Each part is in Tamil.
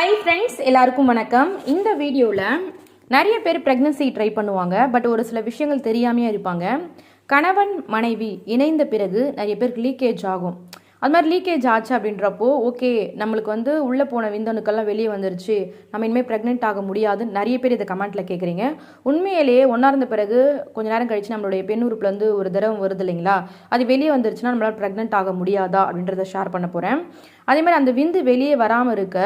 ஹாய் ஃப்ரெண்ட்ஸ் எல்லாருக்கும் வணக்கம். இந்த வீடியோவில் நிறைய பேர் ப்ரெக்னன்சி ட்ரை பண்ணுவாங்க பட் ஒரு சில விஷயங்கள் தெரியாமையே இருப்பாங்க. கணவன் மனைவி இணைந்த பிறகு நிறைய பேருக்கு லீக்கேஜ் ஆகும். அது மாதிரி லீக்கேஜ் ஆச்சு அப்படின்றப்போ ஓகே நம்மளுக்கு வந்து உள்ளே போன விந்தணுக்கெல்லாம் வெளியே வந்துருச்சு. நம்ம இனிமேல் ப்ரெக்னென்ட் ஆக முடியாது நிறைய பேர் இதை கமெண்ட்டில் கேட்குறீங்க உண்மையிலேயே ஒன்றா இருந்த பிறகு கொஞ்ச நேரம் கழிச்சு நம்மளுடைய பெண் உறுப்புலேருந்து ஒரு திரவம் வருது இல்லைங்களா? அது வெளியே வந்துருச்சுன்னா நம்மளால் ப்ரெக்னென்ட் ஆக முடியாதா அப்படின்றத ஷேர் பண்ண போகிறேன் அதேமாதிரி அந்த விந்து வெளியே வராமல் இருக்க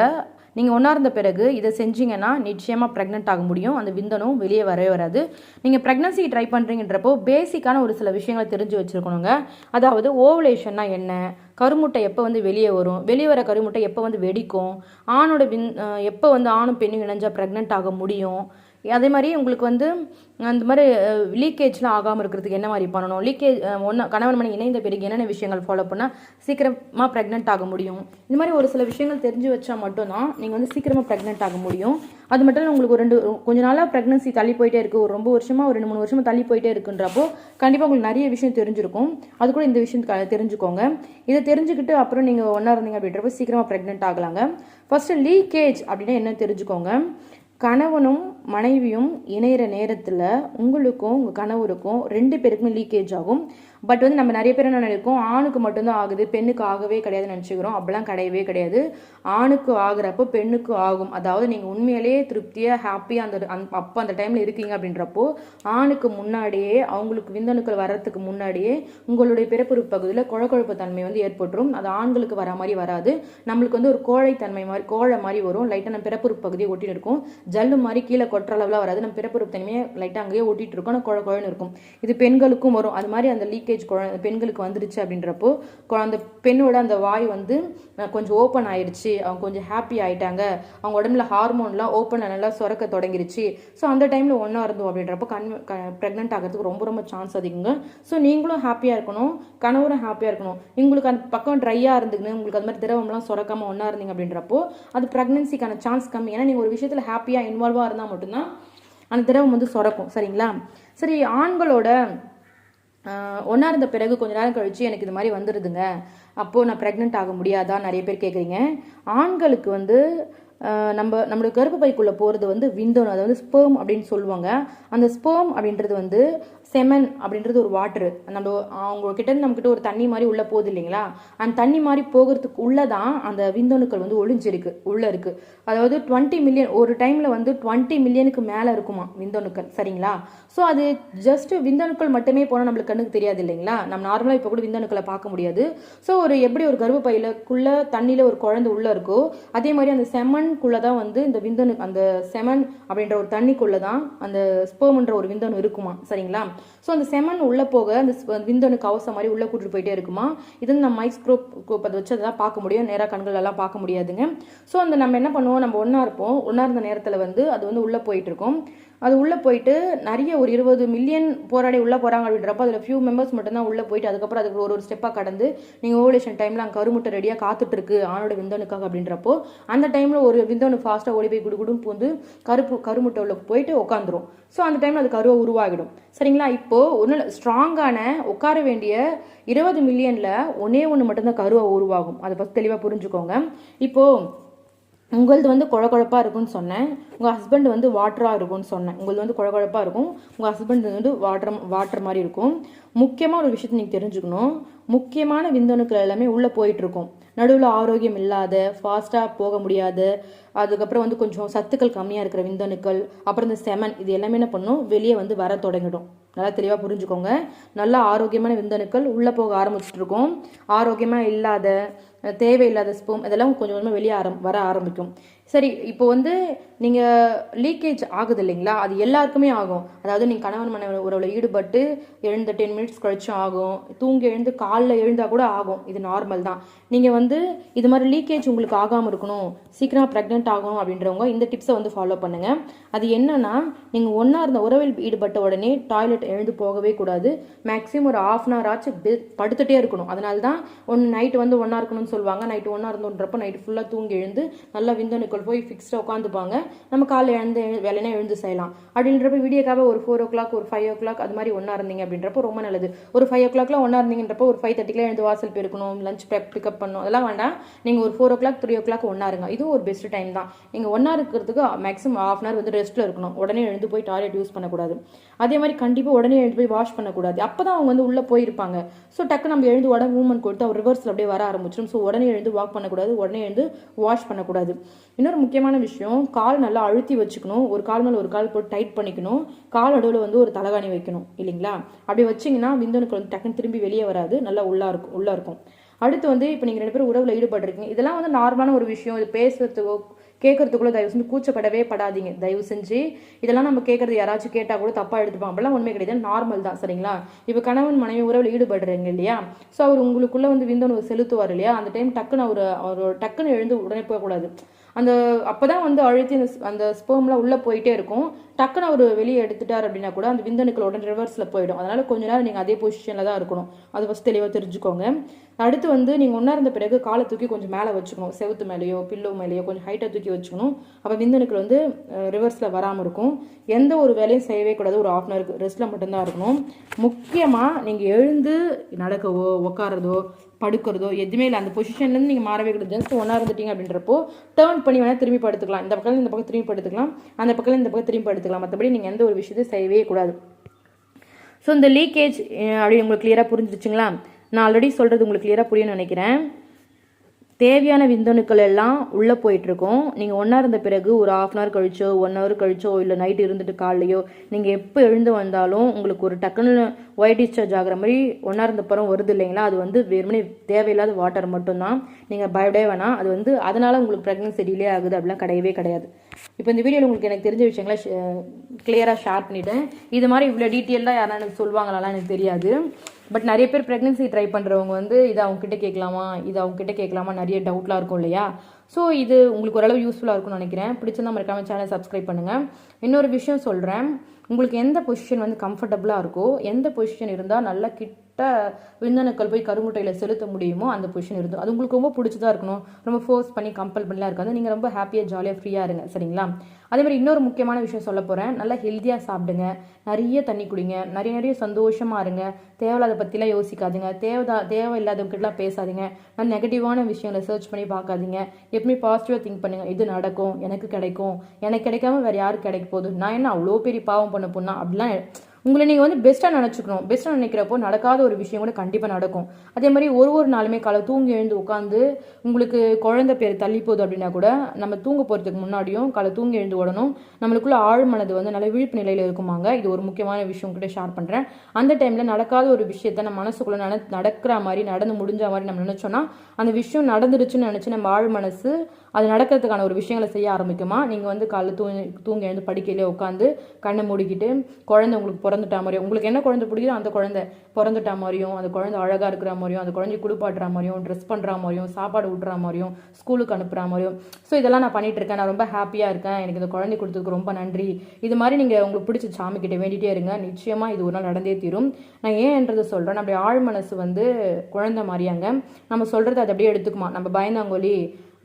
நீங்கள் உணர்ந்த பிறகு இதை செஞ்சீங்கன்னா நிச்சயமாக ப்ரெக்னென்ட் ஆக முடியும். அந்த விந்தனும் வெளியே வரவே வராது. நீங்கள் ப்ரெக்னன்சி ட்ரை பண்ணுறீங்கன்றப்போ பேசிக்கான ஒரு சில விஷயங்களை தெரிஞ்சு வச்சுருக்கணுங்க. அதாவது ஓவலேஷன்னா என்ன? கருமுட்டை எப்போ வந்து வெளியே வரும்? வெளியே வர கருமுட்டை எப்போ வந்து வெடிக்கும்? ஆணோட வின் எப்போ வந்து ஆணும் பெண்ணும் இணைஞ்சால் ப்ரெக்னென்ட் ஆக முடியும்? அதே மாதிரி உங்களுக்கு வந்து அந்த மாதிரி லீக்கேஜ்லாம் ஆகாமல் இருக்கிறதுக்கு என்ன மாதிரி பண்ணணும்? லீக்கேஜ் ஒன்று கணவன் மணி இணைந்த பிறகு என்னென்ன விஷயங்கள் ஃபாலோ பண்ணால் சீக்கிரமாக ப்ரெக்னென்ட் ஆக முடியும்? இந்த மாதிரி ஒரு சில விஷயங்கள் தெரிஞ்சு வச்சா மட்டும்தான் நீங்கள் வந்து சீக்கிரமாக ப்ரெக்னென்ட் ஆக முடியும். அது மட்டும் இல்லை உங்களுக்கு ஒரு ரெண்டு கொஞ்ச நாளாக ப்ரெக்னன்சி தள்ளி போயிட்டே இருக்குது ஒரு ரொம்ப வருஷமாக ஒரு ரெண்டு மூணு வருஷமாக தள்ளி போயிட்டே இருக்குன்றப்போ கண்டிப்பாக உங்களுக்கு நிறைய விஷயம் தெரிஞ்சிருக்கும். அது கூட இந்த விஷயம் தெரிஞ்சுக்கோங்க. இதை தெரிஞ்சுக்கிட்டு அப்புறம் நீங்கள் ஒன்றா இருந்தீங்க அப்படின்றப்போ சீக்கிரமாக ப்ரெக்னென்ட் ஆகலாங்க. ஃபஸ்ட்டு லீக்கேஜ் அப்படின்னா என்ன தெரிஞ்சுக்கோங்க? கணவனும் மனைவியும் இணையிற நேரத்தில் உங்களுக்கும் உங்கள் கணவருக்கும் ரெண்டு பேருக்குமே லீக்கேஜ் ஆகும். பட் வந்து நம்ம நிறைய பேர் என்ன நினைக்கிறோம் ஆணுக்கு மட்டும்தான் ஆகுது பெண்ணுக்கு ஆகவே கிடையாது நினச்சிக்கிறோம். அப்படிலாம் கிடையவே கிடையாது. ஆணுக்கு ஆகுறப்போ பெண்ணுக்கு ஆகும். அதாவது நீங்கள் உண்மையிலேயே திருப்தியாக ஹாப்பியாக அந்த அப்போ அந்த டைமில் இருக்கீங்க அப்படின்றப்போ ஆணுக்கு முன்னாடியே அவங்களுக்கு விந்தணுக்கள் வர்றதுக்கு முன்னாடியே உங்களுடைய பிறப்புறுப்பு பகுதியில் குழக்குழப்பு தன்மை வந்து ஏற்பட்டுரும். அது ஆண்களுக்கு வர மாதிரி வராது. நம்மளுக்கு வந்து ஒரு கோழை தன்மை மாதிரி கோழை மாதிரி வரும். லைட்டாக நம்ம பிறப்புறுப்பு பகுதியை ஒட்டிட்டு இருக்கும். ஜல்லு மாதிரி கீழே கொட்டுற அளவில் வராது. நம்ம பிறப்புறுப்பு தனிமையை லைட்டாக அங்கேயே ஓட்டிகிட்டு இருக்கும். ஆனால் குழ குழன்னு இருக்கும். இது பெண்களுக்கும் வரும். அது மாதிரி அந்த லீக்கேஜ் குழந்தை பெண்களுக்கு வந்துருச்சு அப்படின்றப்போ அந்த பெண்ணோட அந்த வாய் வந்து கொஞ்சம் ஓப்பன் ஆயிடுச்சு அவங்க கொஞ்சம் ஹாப்பி ஆயிட்டாங்க. அவங்க உடம்புல ஹார்மோன்லாம் ஓப்பன் நல்லா சுரக்க தொடங்கிருச்சு. ஸோ அந்த டைமில் ஒன்றா இருந்தோம் அப்படின்றப்போ கண் ப்ரெக்னென்ட் ஆகிறதுக்கு ரொம்ப ரொம்ப சான்ஸ் அதிகங்க. ஸோ நீங்களும் ஹாப்பியாக இருக்கணும். கணவரும் ஹாப்பியாக இருக்கணும். உங்களுக்கு அந்த பக்கம் ட்ரையாக இருந்துக்கணும் உங்களுக்கு அது மாதிரி திரவம்லாம் சுரக்காமல் ஒன்றா இருந்தீங்க அப்படின்றப்போ அது ப்ரெக்னன்சிக்கான சான்ஸ் கம்மி. ஏன்னா நீங்கள் ஒரு விஷயத்தில் ஹாப்பியாக இன்வால்வாக இருந்தால் மட்டும் மட்டும்தான். அந்த திரவம் வந்து சுரக்கும். சரிங்களா? சரி ஆண்களோட ஒன்றா இருந்த பிறகு கொஞ்ச நேரம் கழிச்சு எனக்கு இது மாதிரி வந்துடுதுங்க அப்போது நான் ப்ரெக்னென்ட் ஆக முடியாதா? நிறைய பேர் கேட்குறீங்க ஆண்களுக்கு வந்து நம்ம நம்ம நம்மளோட கர்ப்பப்பைக்குள்ளே போகிறது வந்து விந்தோன் அதாவது ஸ்பெர்ம் அப்படின்னு சொல்லுவாங்க. அந்த ஸ்பெர்ம் அப்படின்றது வந்து செமன் அப்படின்றது ஒரு வாட்டரு நம்ம அவங்கக்கிட்ட இருந்து நம்மக்கிட்ட ஒரு தண்ணி மாதிரி உள்ளே போகுது இல்லைங்களா? அந்த தண்ணி மாதிரி போகிறதுக்கு உள்ளே தான் அந்த விந்தணுக்கள் வந்து ஒளிஞ்சிருக்கு உள்ளே இருக்குது அதாவது டுவெண்ட்டி மில்லியன் ஒரு டைமில் வந்து டுவெண்ட்டி மில்லியனுக்கு மேலே இருக்குமா விந்தணுக்கள் சரிங்களா? ஸோ அது ஜஸ்ட் விந்தணுக்கள் மட்டுமே போனால் நம்மளுக்கு கண்ணுக்கு தெரியாது இல்லைங்களா? நம்ம நார்மலாக இப்போ கூட விந்தணுக்களை பார்க்க முடியாது. ஸோ ஒரு எப்படி ஒரு கர்ப்பப்பையிலக்குள்ள தண்ணியில் ஒரு குழந்தை உள்ளே இருக்கோ அதே மாதிரி அந்த செமன்குள்ளே தான் வந்து இந்த விந்தணு அந்த செமன் அப்படின்ற ஒரு தண்ணிக்குள்ளே தான் அந்த ஸ்போம்ன்ற ஒரு விந்தணு இருக்குமா சரிங்களா? ஸோ அந்த செமன் உள்ளே போக அந்த விந்தணு கவசம் மாதிரி உள்ளே கூட்டிட்டு போயிட்டே இருக்குமா? இது வந்து நம்ம மைக்ஸ்க்ரோப் அதை வச்சு அதெல்லாம் பார்க்க முடியும். நேராக கண்கள் எல்லாம் பார்க்க முடியாதுங்க. ஸோ அந்த நம்ம என்ன பண்ணுவோம்? நம்ம ஒன்றா இருப்போம். ஒன்றா இருந்த நேரத்தில் வந்து அது வந்து உள்ளே போயிட்டு இருக்கும். அது உள்ளே போயிட்டு நிறைய ஒரு இருபது மில்லியன் போராடி உள்ளே போகிறாங்க அப்படின்றப்ப அதில் ஃபியூ மெம்பர்ஸ் மட்டும்தான் உள்ளே போயிட்டு அதுக்கப்புறம் அதுக்கு ஒரு ஒரு ஸ்டெப்பாக கடந்து நீங்கள் ஓவலேஷன் டைமில் அங்கே கருமுட்டை ரெடியாக காத்துட்டு இருக்கு ஆணோட விந்தணுக்காக அப்படின்றப்போ அந்த டைமில் ஒரு விந்தணு ஃபாஸ்ட்டாக ஓடி போய் குடுகுடும் பூந்து கருப்பு கருமுட்டை உள்ள போயிட்டு உட்காந்துரும் ஸோ அந்த டைமில் அது கருவை உருவாகிடும். சரிங்களா? இப்போது ஒன்றும் ஸ்ட்ராங்கான உட்கார வேண்டிய இருபது மில்லியனில் ஒன்றே ஒன்று மட்டும்தான் கருவை உருவாகும். அதை பற்றி தெளிவாக புரிஞ்சுக்கோங்க. இப்போது உங்களது வந்து குழகுழப்பாக இருக்கும்னு சொன்னேன். உங்கள் ஹஸ்பண்ட் வந்து வாட்டராக இருக்கும்னு சொன்னேன். உங்களது வந்து குழகுழப்பாக இருக்கும். உங்கள் ஹஸ்பண்ட் வந்து வாட்டர் வாட்டர் மாதிரி இருக்கும். முக்கியமாக ஒரு விஷயத்தை நீங்கள் தெரிஞ்சுக்கணும். முக்கியமான விந்தணுக்கள் எல்லாமே உள்ளே போயிட்டுருக்கும். நடுவில் ஆரோக்கியம் இல்லாத ஃபாஸ்ட்டாக போக முடியாத. அதுக்கப்புறம் வந்து கொஞ்சம் சத்துக்கள் கம்மியாக இருக்கிற விந்தணுக்கள் அப்புறம் இந்த செமன் இது எல்லாமே என்ன பண்ணும்? வெளியே வந்து வர தொடங்கிடும். நல்லா தெளிவாக புரிஞ்சுக்கோங்க. நல்லா ஆரோக்கியமான விந்தணுக்கள் உள்ளே போக ஆரம்பிச்சுட்டு இருக்கும் ஆரோக்கியமாக இல்லாத தேவையில்லாத ஸ்பூம் இதெல்லாம் கொஞ்சம் கொஞ்சமாக வெளியே ஆரம் வர ஆரம்பிக்கும். சரி இப்போ வந்து நீங்கள் லீக்கேஜ் ஆகுது இல்லைங்களா அது எல்லாருக்குமே ஆகும். அதாவது நீங்கள் கணவன் மனைவி உறவில் ஈடுபட்டு எழுந்த டென் மினிட்ஸ் கழிச்சும் ஆகும். தூங்கி எழுந்து காலைல எழுந்தால் கூட ஆகும். இது நார்மல் தான். நீங்கள் வந்து இது மாதிரி லீக்கேஜ் உங்களுக்கு ஆகாமல் இருக்கணும். சீக்கிரமாக ப்ரெக்னென்ட் ஆகணும் அப்படின்றவங்க இந்த டிப்ஸை வந்து ஃபாலோ பண்ணுங்கள் அது என்னன்னா நீங்கள் ஒன்றா இருந்த உறவில் ஈடுபட்ட உடனே டாய்லெட் எழுந்து போகவே கூடாது. மேக்ஸிமம் ஒரு ஆஃப் அன் ஹவர் ஆச்சு படுத்துகிட்டே இருக்கணும். அதனால தான் ஒன்று நைட்டு வந்து ஒன்றா இருக்கணும்னு சொல்லுவாங்க. நைட்டு ஒன்றா இருந்தோன்றப்போ நைட்டு ஃபுல்லாக தூங்கி எழுந்து நல்லா விந்தனுக்கு விந்தணுக்கள் போய் ஃபிக்ஸ்டாக உட்காந்துப்பாங்க நம்ம காலைல எழுந்து வேலைனா எழுந்து செய்யலாம். அப்படின்றப்ப விடியக்காக ஒரு ஃபோர் ஓ கிளாக் ஒரு ஃபைவ் ஓ கிளாக் அது மாதிரி ஒன்றா இருந்தீங்க அப்படின்றப்போ ரொம்ப நல்லது. ஒரு ஃபைவ் ஓ கிளாக்லாம் ஒன்றா இருந்தீங்கன்றப்போ ஒரு ஃபைவ் தேர்ட்டிக்கெலாம் எழுந்து வாசல் போயிருக்கணும் லஞ்ச் பிக்கப் பண்ணணும். அதெல்லாம் வேண்டாம். நீங்கள் ஒரு four o'clock three o'clock ஒன்றா இருங்க. இதுவும் ஒரு பெஸ்ட் டைம் தான். நீங்கள் ஒன்றா இருக்கிறதுக்கு மேக்ஸிமம் ஹாஃப் அன் ஹவர் வந்து ரெஸ்ட்டில் இருக்கணும். உடனே எழுந்து போய் டாய்லெட் யூஸ் பண்ணக்கூடாது. அதே மாதிரி கண்டிப்பாக உடனே எழுந்து போய் வாஷ் பண்ணக்கூடாது. அப்போ தான் அவங்க வந்து உள்ளே போயிருப்பாங்க. ஸோ டக்கு நம்ம எழுந்து உடனே மூவ்மெண்ட் கொடுத்து அவர் ரிவர்ஸில் அப்படியே வர ஆரம்பிச்சிடும் ஸோ உடனே எழுந்து வாக் பண்ணக்கூடாது. உடனே எழுந்து வாஷ் பண்ணக்கூடாது. இன்னொரு முக்கியமான விஷயம் கால் நல்லா அழுத்தி வச்சுக்கணும். ஒரு கால் மேலே ஒரு கால் போட்டு டைட் பண்ணிக்கணும். கால் நடுவில் வந்து ஒரு தலைகாணி வைக்கணும் இல்லைங்களா? அப்படி வச்சிங்கன்னா விந்தணுக்கள் வந்து டக்குன்னு திரும்பி வெளியே வராது. நல்லா உள்ளா இருக்கும் உள்ளா இருக்கும். அடுத்து வந்து இப்போ நீங்கள் ரெண்டு பேரும் உறவில் ஈடுபட்டிருக்கீங்க. இதெல்லாம் வந்து நார்மலான ஒரு விஷயம். இது பேசுறதுக்கோ கேட்கறதுக்குள்ள தயவு செஞ்சு கூச்சப்படவே படாதீங்க. தயவு செஞ்சு இதெல்லாம் நம்ம கேட்கறது யாராச்சும் கேட்டால் கூட தப்பாக எடுத்துப்பாங்க. அப்படிலாம் உண்மை கிடையாது. நார்மல் தான் சரிங்களா? இப்போ கணவன் மனைவி உறவில் ஈடுபடுறீங்க இல்லையா? ஸோ அவர் உங்களுக்குள்ளே வந்து விந்தணு செலுத்துவார் இல்லையா? அந்த டைம் டக்குன்னு அவர் அவர் டக்குன்னு எழுந்து உடனே போகக்கூடாது. அந்த அப்போ தான் வந்து அழுத்தி அந்த அந்த ஸ்பேம்லாம் உள்ளே போயிட்டே இருக்கும். டக்குன்னு அவர் வெளியே எடுத்துட்டார் அப்படின்னா கூட அந்த விந்தணுக்கள் உடனே ரிவர்ஸில் போயிடும். அதனால் கொஞ்ச நேரம் நீங்கள் அதே பொசிஷனில் தான் இருக்கணும். அது ஃபஸ்ட் தெளிவாக தெரிஞ்சுக்கோங்க. அடுத்து வந்து நீங்கள் ஒன்றா இருந்த பிறகு காலை தூக்கி கொஞ்சம் மேலே வச்சுக்கணும். செவுத்து மேலேயோ பில்லோ மேலேயோ கொஞ்சம் ஹைட்டாக தூக்கி வச்சுக்கணும். அப்போ விந்தணுக்கள் வந்து ரிவர்ஸில் வராமல் இருக்கும். எந்த ஒரு வேலையும் செய்யவே கூடாது. ஒரு ஆஃப் அன் ஹவருக்கு ரெஸ்ட்டில் மட்டும்தான் இருக்கணும். முக்கியமாக நீங்கள் எழுந்து நடக்கவோ உட்காரதோ படுக்கிறதோ எதுவுமே இல்லை. அந்த பொசிஷன்லேருந்து நீங்கள் மாறவே கூட ஜஸ்ட் ஒன்றா இருந்துட்டீங்க அப்படின்றப்போ டேர்ன் பண்ணி வேணால் திரும்பி படுத்துக்கலாம். இந்த பக்கம் இந்த பக்கம் திரும்பி படுத்துக்கலாம். அந்த பக்கம் இந்த பக்கம் திரும்பி எடுத்துக்கலாம். மற்றபடி நீங்கள் எந்த ஒரு விஷயத்தையும் செய்யவே கூடாது. ஸோ இந்த லீக்கேஜ் அப்படி உங்களுக்கு கிளியராக புரிஞ்சிருச்சுங்களா? நான் ஆல்ரெடி சொல்கிறது உங்களுக்கு கிளியராக புரியும்னு நினைக்கிறேன். தேவையான விந்தணுக்கள் எல்லாம் உள்ளே போயிட்டுருக்கோம். நீங்கள் ஒன்றா இருந்த பிறகு ஒரு ஆஃப் அன் ஹவர் கழிச்சோ ஒன் ஹவர் கழிச்சோ இல்லை நைட் இருந்துட்டு காலையோ நீங்கள் எப்போ எழுந்து வந்தாலும் உங்களுக்கு ஒரு டக்குன்னு ஒயிட் டிஸ்சார்ஜ் ஆகிற மாதிரி ஒன்றா இருந்த பிறகு வருது இல்லைங்களா? அது வந்து வெறுமனே தேவையில்லாத வாட்டர் மட்டும்தான். நீங்கள் பயப்படவே வேணாம். அது வந்து அதனால் உங்களுக்கு ப்ரெக்னன்சி டிலே ஆகுது. அப்படிலாம் கிடையவே கிடையாது. இப்போ இந்த வீடியோவில் உங்களுக்கு எனக்கு தெரிஞ்ச விஷயங்களை கிளியராக ஷேர் பண்ணிவிட்டேன் இது மாதிரி இவ்வளோ டீட்டெயிலாக யாரும் எனக்கு சொல்லுவாங்களாலாம் எனக்கு தெரியாது. பட் நிறைய பேர் ப்ரெக்னென்சி ட்ரை பண்ணுறவங்க வந்து இதை அவங்கக்கிட்ட கேட்கலாமா? இது அவங்கக்கிட்ட கேட்கலாமா? நிறைய டவுட்லாம் இருக்கும் இல்லையா? ஸோ இது உங்களுக்கு ஓரளவு யூஸ்ஃபுல்லாக இருக்கும்னு நினைக்கிறேன். பிடிச்சிருந்தா மறக்காமல் சேனல் சப்ஸ்கிரைப் பண்ணுங்கள் இன்னொரு விஷயம் சொல்கிறேன் உங்களுக்கு எந்த பொசிஷன் வந்து கம்ஃபர்டபுளாக இருக்கோ எந்த பொசிஷன் இருந்தால் நல்லா கிட் கிட்ட விந்தணுக்கள் போய் கருமுட்டையில் செலுத்த முடியுமோ அந்த பொசிஷன் இருந்தோம் அது உங்களுக்கு ரொம்ப பிடிச்சதாக இருக்கணும். ரொம்ப ஃபோர்ஸ் பண்ணி கம்பல் பண்ணலாம் இருக்காது. நீங்கள் ரொம்ப ஹாப்பியாக ஜாலியாக ஃப்ரீயாக இருங்க. சரிங்களா? அதே மாதிரி இன்னொரு முக்கியமான விஷயம் சொல்ல போகிறேன் நல்லா ஹெல்த்தியாக சாப்பிடுங்க. நிறைய தண்ணி குடிங்க. நிறைய நிறைய சந்தோஷமாக இருங்க. தேவையில்லாத பற்றிலாம் யோசிக்காதீங்க. தேவைதா தேவையில்லாதவங்கிட்டலாம் பேசாதீங்க. நான் நெகட்டிவான விஷயங்களை சர்ச் பண்ணி பார்க்காதீங்க. எப்பவுமே பாசிட்டிவாக திங்க் பண்ணுங்கள் இது நடக்கும். எனக்கு கிடைக்கும். எனக்கு கிடைக்காம வேறு யாருக்கு கிடைக்க போகுது? நான் என்ன அவ்வளோ பெரிய பாவம் பண்ண பொண்ணா? அப்படிலாம் உங்களை நீங்கள் வந்து பெஸ்ட்டாக நினச்சிக்கணும். பெஸ்ட்டாக நினைக்கிறப்போ நடக்காத ஒரு விஷயம் கூட கண்டிப்பாக நடக்கும். அதே மாதிரி ஒரு ஒரு நாளுமே காலை தூங்கி எழுந்து உட்காந்து உங்களுக்கு குழந்த பேர் தள்ளி போகுது அப்படின்னா கூட நம்ம தூங்க போகிறதுக்கு முன்னாடியும் காலை தூங்கி எழுந்து ஓடணும். நம்மளுக்குள்ள ஆழ்மனது வந்து நல்ல விழிப்பு நிலையில் இருக்குமாங்க. இது ஒரு முக்கியமான விஷயம் கிட்ட ஷேர் பண்ணுறேன் அந்த டைமில் நடக்காத ஒரு விஷயத்த நம்ம மனசுக்குள்ளே நட நடக்கிற மாதிரி நடந்து முடிஞ்ச மாதிரி நம்ம நினச்சோன்னா அந்த விஷயம் நடந்துருச்சுன்னு நினச்சி நம்ம ஆழ் மனசு அது நடக்கிறதுக்கான ஒரு விஷயங்களை செய்ய ஆரம்பிக்குமா? நீங்கள் வந்து காலைல தூங்கி தூங்கி எழுந்து படிக்கையிலே உட்காந்து கண்ணை மூடிக்கிட்டு குழந்தை உங்களுக்கு பிறந்துட்டா மாதிரியும் உங்களுக்கு என்ன குழந்தை பிடிக்குதோ அந்த குழந்தை பிறந்துட்டா மாதிரியும் அந்த குழந்தை அழகாக இருக்கிற மாதிரியும் அந்த குழந்தை குளிப்பாட்டுற மாதிரியும் ட்ரெஸ் பண்ணுற மாதிரியும் சாப்பாடு விட்டுற மாதிரியும் ஸ்கூலுக்கு அனுப்புகிற மாதிரியும் ஸோ இதெல்லாம் நான் பண்ணிகிட்டு இருக்கேன். நான் ரொம்ப ஹாப்பியாக இருக்கேன். எனக்கு இந்த குழந்தை கொடுத்ததுக்கு ரொம்ப நன்றி. இது மாதிரி நீங்கள் உங்களுக்கு பிடிச்ச சாமி வேண்டிகிட்டே இருங்க. நிச்சயமாக இது ஒரு நாள் நடந்தே தீரும். நான் ஏன்றதை சொல்கிறேன் நம்முடைய ஆழ் மனசு வந்து குழந்தை மாதிரியாங்க. நம்ம சொல்கிறது அதை அப்படியே எடுத்துக்குமா? நம்ம பயந்தாங்கொலி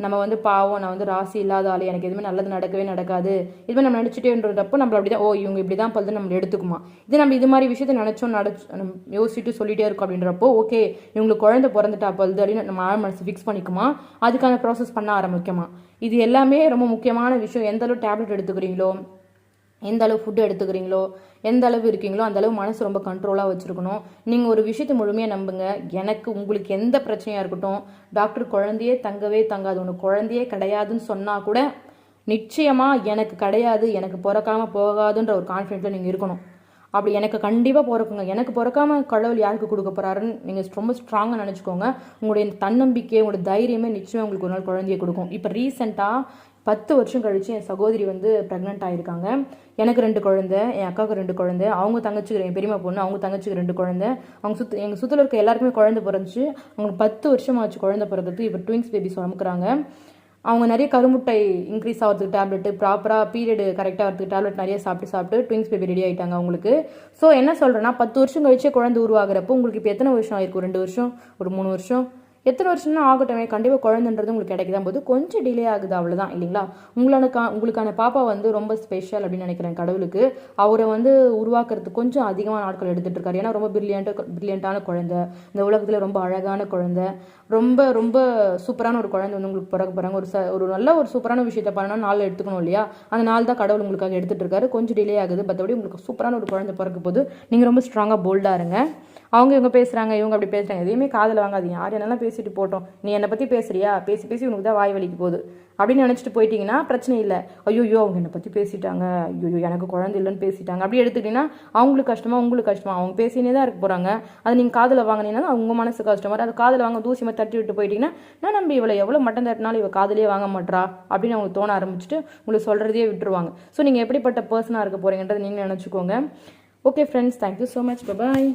நம்ம வந்து பாவம் நான் வந்து ராசி இல்லாத ஆள் எனக்கு எதுவுமே நல்லது நடக்கவே நடக்காது. இதுமாதிரி நம்ம நினச்சிட்டேன்றப்போ நம்மள அப்படி தான் ஓ இவங்க இப்படி தான் பழுது நம்ம எடுத்துக்குமா? இது நம்ம இது மாதிரி விஷயத்தை நினச்சோம் நடச்சு நம்ம யோசிச்சுட்டு சொல்லிட்டே இருக்கோம் அப்படின்றப்போ ஓகே இவங்களுக்கு குழந்தை பிறந்துட்டா பழுது அப்படின்னு நம்ம ஆழ் மனசு ஃபிக்ஸ் பண்ணிக்குமா? அதுக்கான ப்ராசஸ் பண்ண ஆரம்பிக்குமா? இது எல்லாமே ரொம்ப முக்கியமான விஷயம். எந்த அளவு டேப்லெட் எடுத்துக்கிறீங்களோ எந்த அளவு ஃபுட்டு எடுத்துக்கிறீங்களோ எந்த அளவு இருக்கீங்களோ அந்த அளவு மனசு ரொம்ப கண்ட்ரோலாக வச்சுருக்கணும். நீங்கள் ஒரு விஷயத்தை முழுமையாக நம்புங்க. எனக்கு உங்களுக்கு எந்த பிரச்சனையாக இருக்கட்டும் டாக்டர் குழந்தையே தங்கவே தங்காது. ஒன்று குழந்தையே கிடையாதுன்னு சொன்னால் கூட நிச்சயமாக எனக்கு கிடையாது எனக்கு பிறக்காமல் போகாதுன்ற ஒரு கான்ஃபிடென்ட்டில் நீங்கள் இருக்கணும். அப்படி எனக்கு கண்டிப்பாக பிறக்குங்க. எனக்கு பிறக்காமல் கடவுள் யாருக்கு கொடுக்க போகிறாருன்னு நீங்கள் ரொம்ப ஸ்ட்ராங்காக நினச்சிக்கோங்க. உங்களுடைய தன்னம்பிக்கை உங்களுடைய தைரியமே நிச்சயம் உங்களுக்கு ஒரு நாள் குழந்தைய கொடுக்கும். இப்போ ரீசெண்டாக பத்து வருஷம் கழிச்சு என் சகோதரி வந்து ப்ரெக்னென்ட் ஆயிருக்காங்க. எனக்கு ரெண்டு குழந்தை என் அக்காவுக்கு ரெண்டு குழந்தை அவங்க தங்கச்சிக்கு என் பெரியம்மா பொண்ணு அவங்க தங்கச்சிக்கு ரெண்டு குழந்தை. அவங்க சுத்து எங்கள் சுற்றில் இருக்க எல்லாருக்குமே குழந்தை பிறந்துச்சு. அவங்களுக்கு பத்து வருஷம் ஆச்சு குழந்தை பிறந்ததுக்கு. இப்போ ட்விங்ஸ் பேபிஸ் அமுக்குறாங்க அவங்க நிறைய கருமுட்டை இன்க்ரீஸ் ஆகிறதுக்கு டேப்லெட்டு ப்ராப்பராக பீரியடு கரெக்டாக வரதுக்கு டேப்லெட் நிறைய சாப்பிட்டு சாப்பிட்டு ட்விங்ஸ் பேபி ரெடி ஆகிட்டாங்க அவங்களுக்கு. ஸோ என்ன சொல்கிறேன்னா பத்து வருஷம் கழிச்சே குழந்தை உருவாகிறப்போ உங்களுக்கு இப்போ எத்தனை வருஷம் ஆயிருக்கும் ரெண்டு வருஷம்? ஒரு மூணு வருஷம்? எத்தனை வருஷம்னா ஆகட்டும் கண்டிப்பாக குழந்தைன்றது உங்களுக்கு கிடைக்குதான் போது கொஞ்சம் டிலே ஆகுது அவ்வளோதான் இல்லைங்களா? உங்களான உங்களுக்கான பாப்பா வந்து ரொம்ப ஸ்பெஷல் அப்படின்னு நினைக்கிறேன் கடவுளுக்கு. அவரை வந்து உருவாக்குறதுக்கு கொஞ்சம் அதிகமான நாட்கள் எடுத்துகிட்டு இருக்காரு. ஏன்னா ரொம்ப பிரில்லியண்ட்டாக பிரில்லியண்ட்டான குழந்தை. இந்த உலகத்தில் ரொம்ப அழகான குழந்தை. ரொம்ப ரொம்ப சூப்பரான ஒரு குழந்தை வந்து உங்களுக்கு பிறக்க போகிறாங்க ஒரு ச ஒரு நல்ல ஒரு சூப்பரான விஷயத்தை பண்ணணும் நாள் எடுத்துக்கணும் இல்லையா? அந்த நாள் தான் கடவுள் உங்களுக்காக எடுத்துகிட்டு இருக்காரு. கொஞ்சம் டிலே ஆகுது. மற்றபடி உங்களுக்கு சூப்பரான ஒரு குழந்தை பிறக்க போது நீங்கள் ரொம்ப ஸ்ட்ராங்காக போல்டாக இருங்க. அவங்க இவங்க பேசுகிறாங்க இவங்க அப்படி பேசுகிறாங்க எதையுமே காதில் வாங்காதீங்க. யார் என்னெல்லாம் பேசிட்டு போட்டோம். நீ என்னை பற்றி பேசுறியா? பேசி பேசி உனக்கு தான் வாய் வலிக்கு போகுது. அப்படின்னு நினச்சிட்டு போயிட்டீங்கன்னா பிரச்சனை இல்லை. ஐயோ அவங்க என்னை பற்றி பேசிட்டாங்க. ஐயோ எனக்கு குழந்தை இல்லைன்னு பேசிட்டாங்க. அப்படி எடுத்துக்கிட்டிங்கன்னா அவங்களுக்கு கஷ்டமா உங்களுக்கு கஷ்டமா? அவங்க பேசினே தான் இருக்க போகிறாங்க அது நீங்கள் காதில் வாங்கினீங்கன்னா அவங்க மனசு கஷ்டமா அது காதில் வாங்க தூசி மாதிரி தட்டி விட்டு போயிட்டீங்கன்னா நான் நம்ம இவளை எவ்வளோ மட்டன் தட்டினாலும் இவள் காதலே வாங்க மாட்டா அப்படின்னு அவங்க தோண ஆரம்பிச்சுட்டு உங்களுக்கு சொல்கிறதையே விட்டுருவாங்க. ஸோ நீங்கள் எப்படிப்பட்ட பர்சனாக இருக்க போகிறீங்கன்றதை நீங்கள் நினச்சிக்கோங்க. Okay friends thank you so much bye